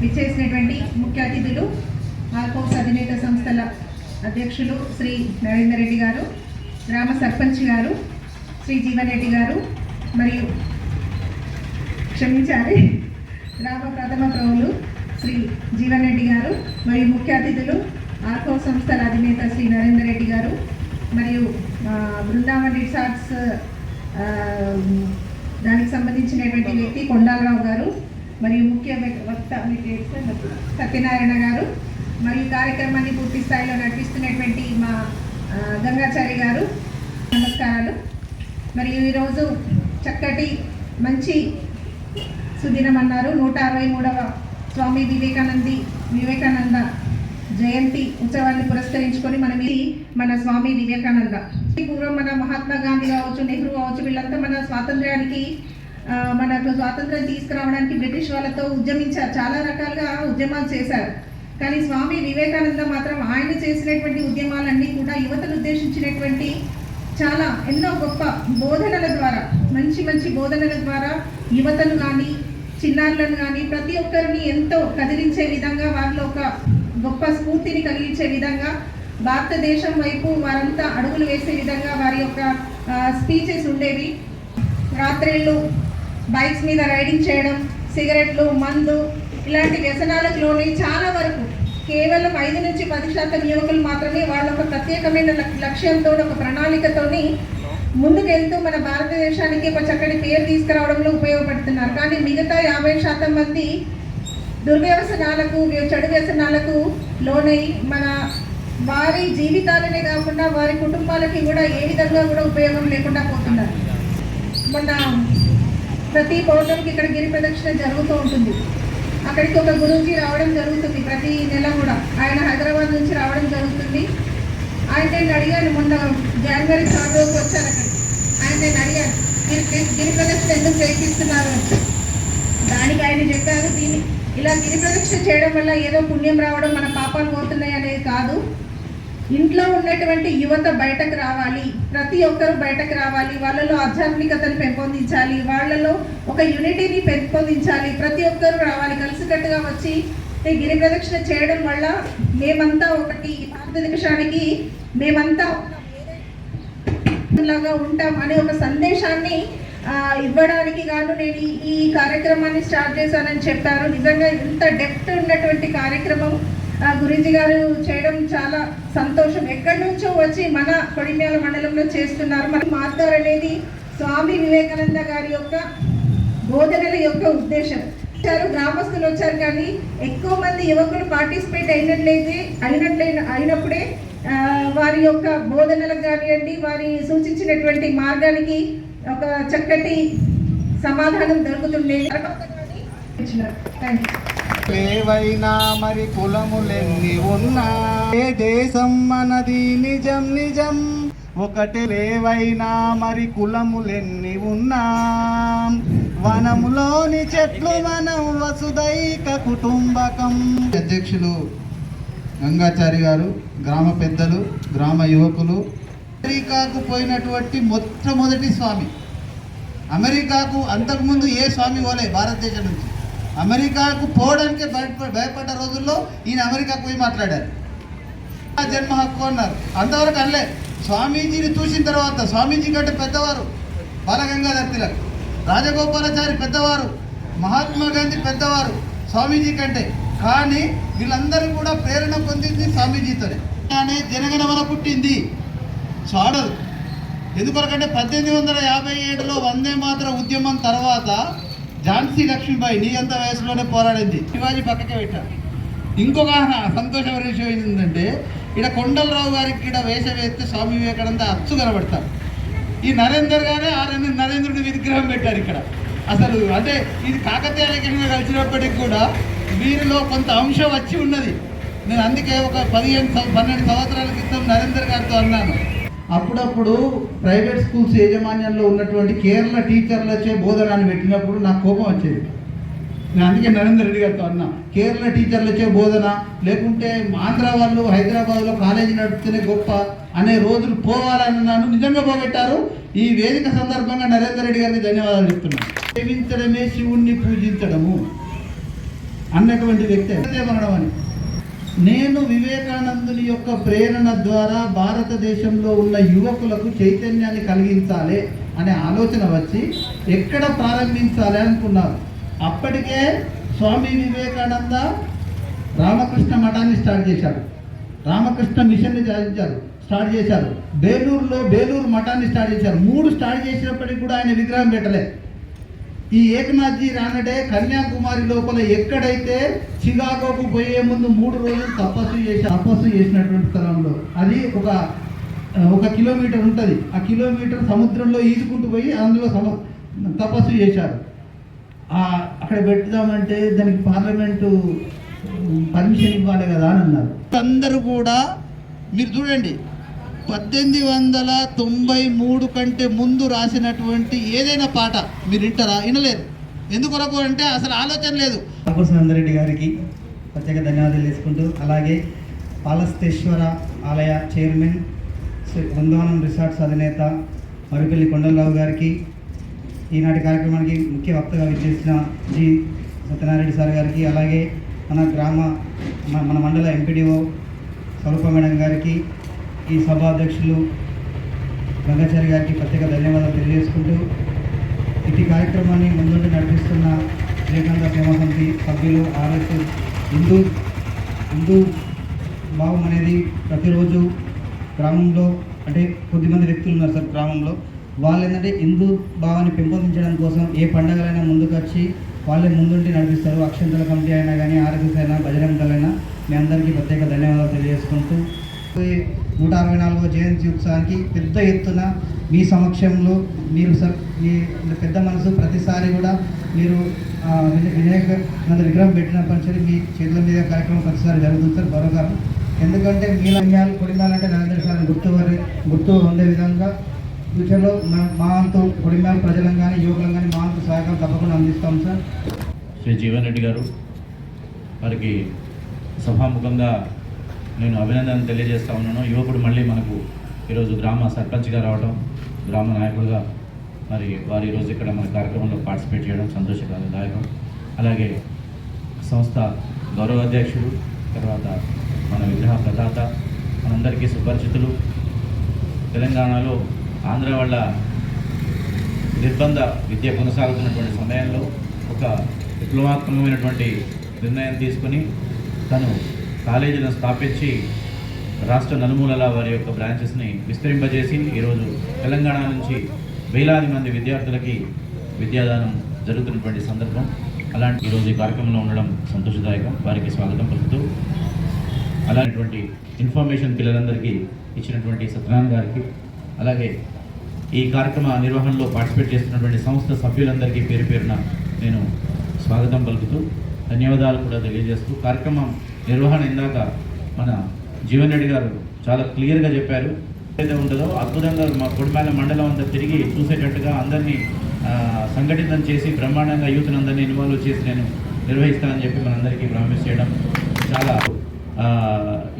విచ్చేసినటువంటి ముఖ్య అతిథులు ఆల్కోస్ అధినేత సంస్థల అధ్యక్షులు శ్రీ నరేందర్ రెడ్డి గారు గ్రామ సర్పంచ్ గారు శ్రీ జీవన్ రెడ్డి గారు మరియు క్షమించాలి గ్రామ ప్రథమ ప్రభులు శ్రీ జీవన్ రెడ్డి గారు మరియు ముఖ్య అతిథులు ఆర్కో సంస్థల అధినేత శ్రీ నరేందర్ రెడ్డి గారు మరియు బృందావన్ రిసార్ట్స్ దానికి సంబంధించినటువంటి వ్యక్తి కొండాలరావు గారు మరియు ముఖ్య వక్త సత్యనారాయణ గారు. మరియు కార్యక్రమాన్ని పూర్తి స్థాయిలో నడిపిస్తున్నటువంటి మా గంగాచారి గారు. నమస్కారాలు. మరియు ఈరోజు చక్కటి మంచి సుదినం అన్నారు. నూట అరవై మూడవ స్వామి వివేకానంది వివేకానంద జయంతి ఉత్సవాన్ని పురస్కరించుకొని మనం ఇది మన స్వామి వివేకానంద. పూర్వం మన మహాత్మా గాంధీ కావచ్చు నెహ్రూ కావచ్చు వీళ్ళంతా మన స్వాతంత్ర్యానికి మనకు స్వాతంత్రం తీసుకురావడానికి బ్రిటిష్ వాళ్ళతో ఉద్యమించారు. చాలా రకాలుగా ఉద్యమాలు చేశారు. కానీ స్వామి వివేకానంద మాత్రం ఆయన చేసినటువంటి ఉద్యమాలన్నీ కూడా యువతను ఉద్దేశించినటువంటి చాలా ఎన్నో గొప్ప బోధనల ద్వారా మంచి మంచి బోధనల ద్వారా యువతను కానీ చిన్నారులను కానీ ప్రతి ఒక్కరిని ఎంతో కదిలించే విధంగా వారిలో ఒక గొప్ప స్ఫూర్తిని కలిగించే విధంగా భారతదేశం వైపు వారంతా అడుగులు వేసే విధంగా వారి యొక్క స్పీచెస్ ఉండేవి. రాత్రిళ్ళు బైక్స్ మీద రైడింగ్ చేయడం సిగరెట్లు మందు ఇలాంటి వ్యసనాలకు లోని చాలా వరకు కేవలం ఐదు నుంచి పది శాతం యువకులు మాత్రమే వాళ్ళ ఒక ప్రత్యేకమైన లక్- లక్ష్యంతో ఒక ప్రణాళికతోని ముందుకెళ్తూ మన భారతదేశానికి ఒక చక్కటి పేరు తీసుకురావడంలో ఉపయోగపడుతున్నారు. కానీ మిగతా యాభై శాతం మంది దుర్వ్యసనాలకు చెడు వ్యసనాలకు లోనై మన వారి జీవితాలనే కాకుండా వారి కుటుంబాలకి కూడా ఏ విధంగా కూడా ఉపయోగం లేకుండా పోతున్నారు. మన ప్రతి పౌర్ణమికి ఇక్కడ గిరి ప్రదక్షిణ జరుగుతూ ఉంటుంది. అక్కడికి ఒక గురూజీ రావడం జరుగుతుంది ప్రతి నెల కూడా. ఆయన హైదరాబాద్ నుంచి రావడం జరుగుతుంది. ఆయన నేను అడిగాను మొన్న జనవరి థర్డ్ రోజు వచ్చారు అక్కడికి ఆయన నేను అడిగాను మీరు గిరి- గిరి ప్రదక్షిణ ఎందుకు చేయిస్తున్నారు అని. దానికి ఆయన చెప్పారు దీన్ని ఇలా గిరి ప్రదక్షిణ చేయడం వల్ల ఏదో పుణ్యం రావడం మన పాపాలు పోతున్నాయి అనేది కాదు. ఇంట్లో ఉన్నటువంటి యువత బయటకు రావాలి ప్రతి ఒక్కరు బయటకు రావాలి వాళ్ళలో ఆధ్యాత్మికతను పెంపొందించాలి వాళ్ళలో ఒక యూనిటీని పెంపొందించాలి ప్రతి ఒక్కరు రావాలి కలిసికట్టుగా వచ్చి గిరి ప్రదక్షిణ చేయడం వల్ల మేమంతా ఒకటి భారతదేశానికి మేమంతా లాగా ఉంటాం అనే ఒక సందేశాన్ని ఇవ్వడానికి గాను నేను ఈ కార్యక్రమాన్ని స్టార్ట్ చేశానని చెప్పారు. నిజంగా ఇంత డెప్త్ ఉన్నటువంటి కార్యక్రమం ఆ, గురూజీ గారు చేయడం చాలా సంతోషం. ఎక్కడి నుంచో వచ్చి మన కొడిమ్యాల మండలంలో చేస్తున్నారు. మన మాస్టర్ అనేది స్వామి వివేకానంద గారి యొక్క బోధనల యొక్క ఉద్దేశం. వచ్చారు గ్రామస్తులు వచ్చారు కానీ ఎక్కువ మంది యువకులు పార్టిసిపేట్ అయినట్లయితే అయినట్లయిన అయినప్పుడే వారి యొక్క బోధనలకు కానివ్వండి వారి సూచించినటువంటి మార్గానికి ఒక చక్కటి సమాధానం దొరుకుతుండేది. థ్యాంక్ యూ ఏవైనా మరి కులములెన్ని ఉన్నా? ఏ దేశం మనది నిజం నిజం? ఒకటి లేవైనా మరి కులములెన్ని ఉన్నా? వనములోని చెట్లు మనం వసుదైక కుటుంబకం. అధ్యక్షులు గంగాచారి గారు గ్రామ పెద్దలు గ్రామ యువకులు. అమెరికాకు పోయినటువంటి మొట్టమొదటి స్వామి. అమెరికాకు అంతకుముందు ఏ స్వామి పోలే? భారతదేశం నుంచి. అమెరికాకు పోవడానికి భయపడ్డ రోజుల్లో ఈయన అమెరికాకు పోయి మాట్లాడారు. ఆ జన్మ హక్కు అన్నారు. అంతవరకు అనలే. స్వామీజీని చూసిన తర్వాత స్వామీజీ కంటే పెద్దవారు బాలగంగాధర్ తిలక్ రాజగోపాలాచారి పెద్దవారు మహాత్మా గాంధీ పెద్దవారు స్వామీజీ కంటే. కానీ వీళ్ళందరూ కూడా ప్రేరణ పొందింది స్వామీజీతోనే. అనే జనగణమన పుట్టింది. చాడదు ఎందుకొరకంటే పద్దెనిమిది వందల యాభై ఏడులో వందే మాత్ర ఉద్యమం తర్వాత ఝాన్సీ లక్ష్మీబాయి నీ అంత వయసులోనే పోరాడింది. శివాజీ పక్కకే పెట్టారు. ఇంకొక సంతోషమైన విషయం ఏంటంటే ఇక్కడ కొండలరావు గారికి ఇక్కడ వేషం వేస్తే స్వామి వివేకానంద అచ్చు కనబడతారు. ఈ నరేందర్ గారే ఆ రెండు నరేంద్రుడి విగ్రహం పెట్టారు ఇక్కడ. అసలు అంటే ఇది కాకతీయ కలిసినప్పటికి కూడా వీరిలో కొంత అంశం వచ్చి ఉన్నది. నేను అందుకే ఒక పదిహేను పన్నెండు సంవత్సరాల క్రితం నరేందర్ గారితో అన్నాను. అప్పుడప్పుడు ప్రైవేట్ స్కూల్స్ యాజమాన్యంలో ఉన్నటువంటి కేరళ టీచర్లచే బోధనాన్ని పెట్టినప్పుడు నాకు కోపం వచ్చేది. నేను అందుకే నరేంద్ర రెడ్డి గారితో అన్నా కేరళ టీచర్లచే బోధన లేకుంటే ఆంధ్ర వాళ్ళు హైదరాబాద్లో కాలేజీ నడిపితేనే గొప్ప అనే రోజులు పోవాలన్నాను నిజంగా పోగొట్టారు. ఈ వేదిక సందర్భంగా నరేంద్ర రెడ్డి గారికి ధన్యవాదాలు చెప్తున్నాను. సేవించడమే శివుణ్ణి పూజించడము అన్నటువంటి వ్యక్తి అని. నేను వివేకానందుని యొక్క ప్రేరణ ద్వారా భారతదేశంలో ఉన్న యువకులకు చైతన్యాన్ని కలిగించాలి అనే ఆలోచన వచ్చి ఎక్కడ ప్రారంభించాలి అనుకున్నారు. అప్పటికే స్వామి వివేకానంద రామకృష్ణ మఠాన్ని స్టార్ట్ చేశారు. రామకృష్ణ మిషన్ని సాధించారు స్టార్ట్ చేశారు. బేలూరులో బేలూరు మఠాన్ని స్టార్ట్ చేశారు. మూడు స్టార్ట్ చేసినప్పటికీ కూడా ఆయన విగ్రహం పెట్టలే. ఈ ఏకనాథ్జీ రానడే కన్యాకుమారి లోపల ఎక్కడైతే చికాగోకు పోయే ముందు మూడు రోజులు తపస్సు చేసి తపస్సు చేసినటువంటి స్థలంలో. అది ఒక ఒక కిలోమీటర్ ఉంటుంది. ఆ కిలోమీటర్ సముద్రంలో ఈదుకుంటూ పోయి అందులో సమ తపస్సు చేశారు. అక్కడ పెట్టుదామంటే దానికి పార్లమెంటు పర్మిషన్ ఇవ్వాలి కదా అని అన్నారు. అందరూ కూడా మీరు చూడండి పద్దెనిమిది వందల తొంభై మూడు కంటే ముందు రాసినటువంటి ఏదైనా పాట మీరు వింటారా? వినలేరు. ఎందుకొరకు అంటే అసలు ఆలోచన లేదు. కాకూర్ నందరెడ్డి గారికి ప్రత్యేక ధన్యవాదాలు తీసుకుంటూ అలాగే పాలస్తేశ్వర ఆలయ చైర్మన్ బృందావనం రిసార్ట్స్ అధినేత మరిపల్లి కొండలరావు గారికి ఈనాటి కార్యక్రమానికి ముఖ్య వక్తగా విచ్చేసిన జి. సత్యనారాయణ సార్ గారికి అలాగే మన గ్రామ మన మన మండల ఎంపీడీఓ స్వరూప మేడం గారికి ఈ సభ అధ్యక్షులు గంగాచారి గారికి ప్రత్యేక ధన్యవాదాలు తెలియజేసుకుంటూ ఇటు కార్యక్రమాన్ని ముందుండి నడిపిస్తున్న వివేకానంద సేవా సమితి సభ్యులు ఆర్ఎస్ హిందూ హిందూ భావం అనేది ప్రతిరోజు గ్రామంలో అంటే కొద్దిమంది వ్యక్తులు ఉన్నారు సార్ గ్రామంలో. వాళ్ళు ఏంటంటే హిందూ భావాన్ని పెంపొందించడం కోసం ఏ పండగలైనా ముందుకు వచ్చి వాళ్ళే ముందుండి నడిపిస్తారు. అక్షంతల కమిటీ అయినా కానీ ఆర్ఎస్ఎస్ అయినా బజరంగ మీ అందరికీ ప్రత్యేక ధన్యవాదాలు తెలియజేసుకుంటూ. నూట అరవై నాలుగవ జయంతి ఉత్సవానికి పెద్ద ఎత్తున మీ సమక్షంలో మీరు సార్ మీ పెద్ద మనసు ప్రతిసారి కూడా మీరు వినాయక విన- విగ్రహం పెట్టినప్పటి నుంచి మీ చేతుల మీద కార్యక్రమం ప్రతిసారి జరుగుతుంది సార్. గౌరవకారం ఎందుకంటే మీలంగాలు కొడిమాలంటే నరేంద్ర సార్ గుర్తు గుర్తు ఉండే విధంగా ఫ్యూచర్లో మా మా వంతు కొడిమాల ప్రజలం కానీ యువకులం కానీ మా వంతు సహకారం తప్పకుండా అందిస్తాం సార్. శ్రీ జీవన్ రెడ్డి గారు వారికి సభాముఖంగా నేను అభినందన తెలియజేస్తా ఉన్నాను. యువకుడు మళ్ళీ మనకు ఈరోజు గ్రామ సర్పంచ్గా రావడం గ్రామ నాయకుడుగా మరి వారు ఈరోజు ఇక్కడ మన కార్యక్రమంలో పార్టిసిపేట్ చేయడం సంతోషదాయకం. అలాగే సంస్థ గౌరవ అధ్యక్షుడు తర్వాత మన విగ్రహ ప్రదాత మనందరికీ సుపరిచితులు. తెలంగాణలో ఆంధ్ర వాళ్ళ నిర్బంధ విద్య కొనసాగుతున్నటువంటి సమయంలో ఒక విప్లవాత్మకమైనటువంటి నిర్ణయం తీసుకొని తను కాలేజీలను స్థాపించి రాష్ట్ర నలుమూలల వారి యొక్క బ్రాంచెస్ని విస్తరింపజేసి ఈరోజు తెలంగాణ నుంచి వేలాది మంది విద్యార్థులకి విద్యాదానం జరుగుతున్నటువంటి సందర్భం. అలాంటి ఈరోజు ఈ కార్యక్రమంలో ఉండడం సంతోషదాయకం. వారికి స్వాగతం పలుకుతూ అలాంటిటువంటి ఇన్ఫర్మేషన్ పిల్లలందరికీ ఇచ్చినటువంటి సత్యనారాయణ గారికి అలాగే ఈ కార్యక్రమ నిర్వహణలో పార్టిసిపేట్ చేస్తున్నటువంటి సంస్థ సభ్యులందరికీ పేరు పేరున నేను స్వాగతం పలుకుతూ ధన్యవాదాలు కూడా తెలియజేస్తూ కార్యక్రమం నిర్వహణ ఇందాక మన జీవన్ రెడ్డి గారు చాలా క్లియర్గా చెప్పారు. ఏదైతే ఉంటుందో అద్భుతంగా మా కొడిమేల మండలం అంతా తిరిగి చూసేటట్టుగా అందరినీ సంఘటితం చేసి బ్రహ్మాండంగా యూత్ని అందరినీ ఇన్వాల్వ్ చేసి నేను నిర్వహిస్తానని చెప్పి మనందరికీ ప్రామిస్ చేయడం చాలా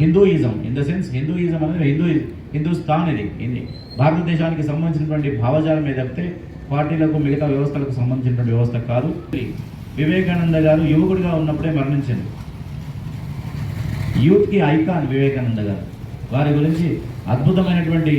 Hinduism. In the sense Hinduism అనేది హిందూ హిందూస్థాన్ ఇది. ఇది భారతదేశానికి సంబంధించినటువంటి భావజాలమే ఏదైతే పార్టీలకు మిగతా వ్యవస్థలకు సంబంధించినటువంటి వ్యవస్థ కాదు. వివేకానంద గారు యువకుడిగా ఉన్నప్పుడే మరణించింది యూత్కి ఐకాన్ వివేకానంద గారు. వారి గురించి అద్భుతమైనటువంటి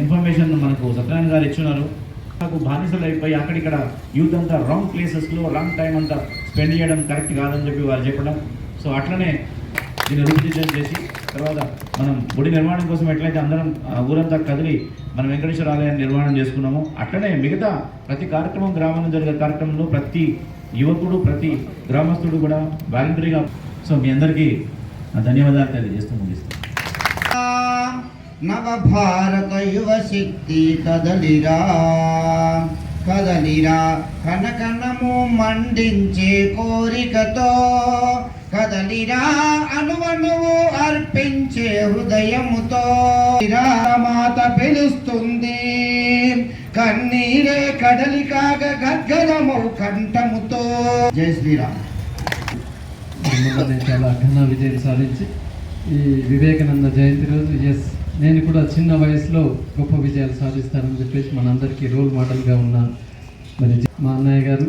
ఇన్ఫర్మేషన్ మనకు సత్యనారాయణ గారు ఇచ్చున్నారు. నాకు బానిసలు అయిపోయి అక్కడిక్కడ యూత్ అంతా రాంగ్ ప్లేసెస్లో రాంగ్ టైం అంతా స్పెండ్ చేయడం కరెక్ట్ కాదని చెప్పి వారు చెప్పడం. సో అట్లనే దీన్ని రూపుదిద్దం చేసి తర్వాత మనం గుడి నిర్మాణం కోసం ఎట్లయితే అందరం ఊరంతా కదిలి మనం వెంకటేశ్వర ఆలయాన్ని నిర్మాణం చేసుకున్నామో అట్లనే మిగతా ప్రతి కార్యక్రమం గ్రామంలో జరిగే కార్యక్రమంలో ప్రతి యువకుడు ప్రతి గ్రామస్తుడు కూడా వాలంటరీగా సో మీ అందరికీ ధన్యవాదాలు తెలియజేస్తూ ముగిస్తాను నవ భారత యువ శక్తి కదలిరా కదలిరా కనకనము మండించే కోరికతో. కదలిరా అనువనువు అర్పించే హృదయముతో. మాత పిలుస్తుంది కన్నీరే కదలికాగ గద్గదము కంఠముతో. జయ శ్రీరామ్. మిమ్మల్ని చాలా ఘన విజయం సాధించి ఈ వివేకానంద జయంతి రోజు ఎస్ నేను కూడా చిన్న వయసులో గొప్ప విజయాలు సాధిస్తానని చెప్పేసి మనందరికీ రోల్ మోడల్గా ఉన్న మరి మా అన్నయ్య గారు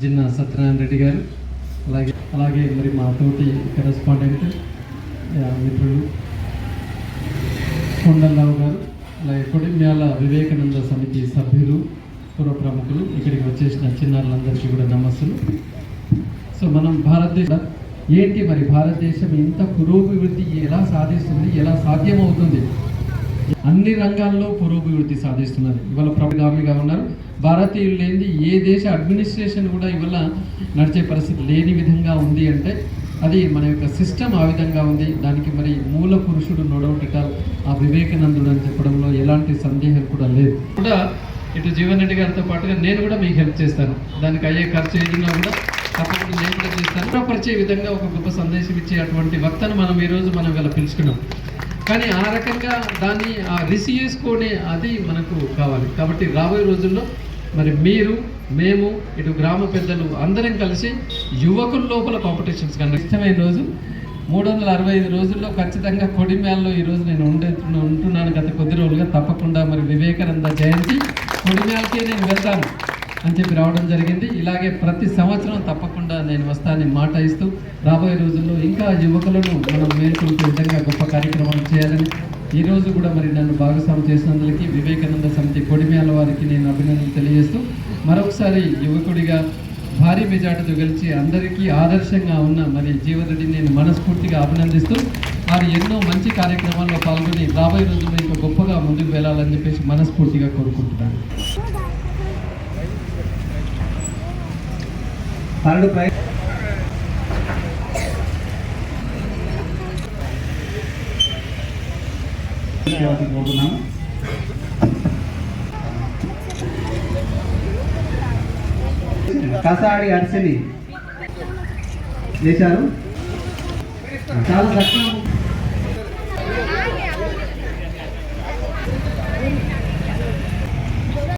జిన్న సత్యనారాయణ రెడ్డి గారు అలాగే అలాగే మరి మా తోటి కరెస్పాండెంట్ ఆ, మిత్రులు కొండలరావు గారు అలాగే కొడిమ్యాల వివేకానంద సమితి సభ్యులు పూర్వ ప్రముఖులు ఇక్కడికి వచ్చేసిన చిన్నారులందరికీ కూడా నమస్సులు. సో మనం భారతదేశం ఏంటి మరి భారతదేశం ఇంత పురోభివృద్ధి ఎలా సాధిస్తుంది? ఎలా సాధ్యమవుతుంది? అన్ని రంగాల్లో పురోభివృద్ధి సాధిస్తున్నారు ఇవాళ ప్రభుగామిగా ఉన్నారు. భారతీయులు లేనిది ఏ దేశ అడ్మినిస్ట్రేషన్ కూడా ఇవాళ నడిచే పరిస్థితి లేని విధంగా ఉంది అంటే అది మన యొక్క సిస్టమ్ ఆ విధంగా ఉంది. దానికి మరి మూల పురుషుడు నొడవటిట ఆ వివేకానందుడు అని చెప్పడంలో ఎలాంటి సందేహం కూడా లేదు. కూడా ఇటు జీవన్ రెడ్డి గారితో పాటుగా నేను కూడా మీకు హెల్ప్ చేస్తాను. దానికి అయ్యే ఖర్చు ఏదైనా కూడా తప్పకుండా నేను కూడా చేస్తాను పరిచే విధంగా ఒక గొప్ప సందేశం ఇచ్చే అటువంటి వక్తను మనం ఈరోజు మనం ఇలా పిలుచుకున్నాం. కానీ ఆ రకంగా దాన్ని ఆ రిసీవ్ చేసుకునే అది మనకు కావాలి. కాబట్టి రాబోయే రోజుల్లో మరి మీరు మేము ఇటు గ్రామ పెద్దలు అందరం కలిసి యువకుల లోపల కాంపిటీషన్స్ కన్నా ఇష్టమైన రోజు మూడు వందల అరవై ఐదు రోజుల్లో ఖచ్చితంగా కొడిమ్యాల్లో ఈరోజు నేను ఉండే ఉంటున్నాను గత కొద్ది రోజులుగా తప్పకుండా మరి వివేకానంద జయంతి. కొడిమ్యాలకే నేను వెళ్తాను. అని చెప్పి రావడం జరిగింది. ఇలాగే ప్రతి సంవత్సరం తప్పకుండా నేను వస్తానని మాట ఇస్తూ రాబోయే రోజుల్లో ఇంకా యువకులను మనం మేల్కొల్పే విధంగా గొప్ప కార్యక్రమాలు చేయాలని ఈ రోజు కూడా మరి నన్ను భాగస్వామి చేసినందులకి వివేకానంద సమితి కొడిమేల వారికి నేను అభినందనలు తెలియజేస్తూ మరొకసారి యువకుడిగా భారీ మెజార్టీతో గెలిచి అందరికీ ఆదర్శంగా ఉన్న మరి జీవరెడ్డిని నేను మనస్ఫూర్తిగా అభినందిస్తూ వారు ఎన్నో మంచి కార్యక్రమాల్లో పాల్గొని రాబోయే రోజుల్లో ఇంకా గొప్పగా ముందుకు వెళ్ళాలని చెప్పేసి మనస్ఫూర్తిగా కోరుకుంటున్నాను. థర్డ్ ప్రైజ్ పోతున్నాము. కసాడి అర్చని చేశారు చాలా చక్కగా